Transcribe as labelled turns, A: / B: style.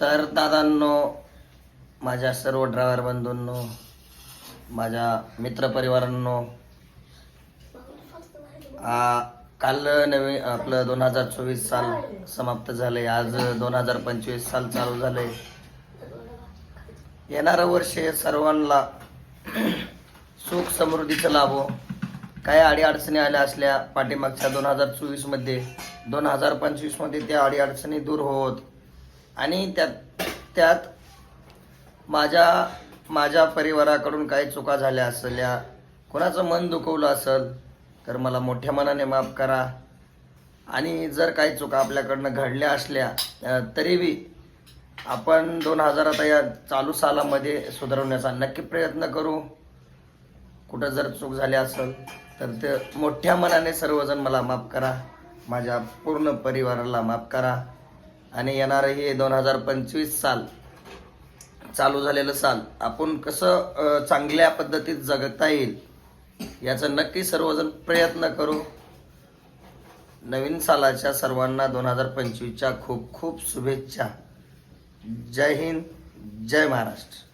A: तर दादांनो माझ्या सर्व ड्रायव्हर बंधूंनो माझ्या मित्रपरिवारांनो काल नवीन आपलं दोन हजार चोवीस साल समाप्त झाले आज दोन हजार पंचवीस साल चालू झाले येणारं वर्ष हे सर्वांना सुख समृद्धीचं लाभो. काय अडीअडचणी आल्या असल्या पाठीमागच्या दोन हजार चोवीसमध्ये दोन हजार पंचवीसमध्ये त्या अडीअडचणी दूर होत. आणि त्यात त्यात माझ्या माझ्या परिवाराकडून काही चुका झाल्या असल्या कोणाचं मन दुखवलं असेल तर मला मोठ्या मनाने माफ करा. आणि जर काही चुका आपल्याकडनं घडल्या असल्या तरी बी आपण दोन हजार आता या चालू सालामध्ये सुधारवण्याचा नक्की प्रयत्न करू. कुठं जर चूक झाली असेल तर ते मोठ्या मनाने सर्वजण मला माफ करा. माझ्या पूर्ण परिवाराला माफ करा. आणि येणारं हे दोन हजार पंचवीस साल. चालू झालेलं साल. आपण कसं चांगल्या पद्धतीत जगता येईल याचं नक्की सर्वजण प्रयत्न करू. नवीन सालाच्या सर्वांना दोन हजार पंचवीसच्या खूप खूप शुभेच्छा. जय हिंद जय महाराष्ट्र.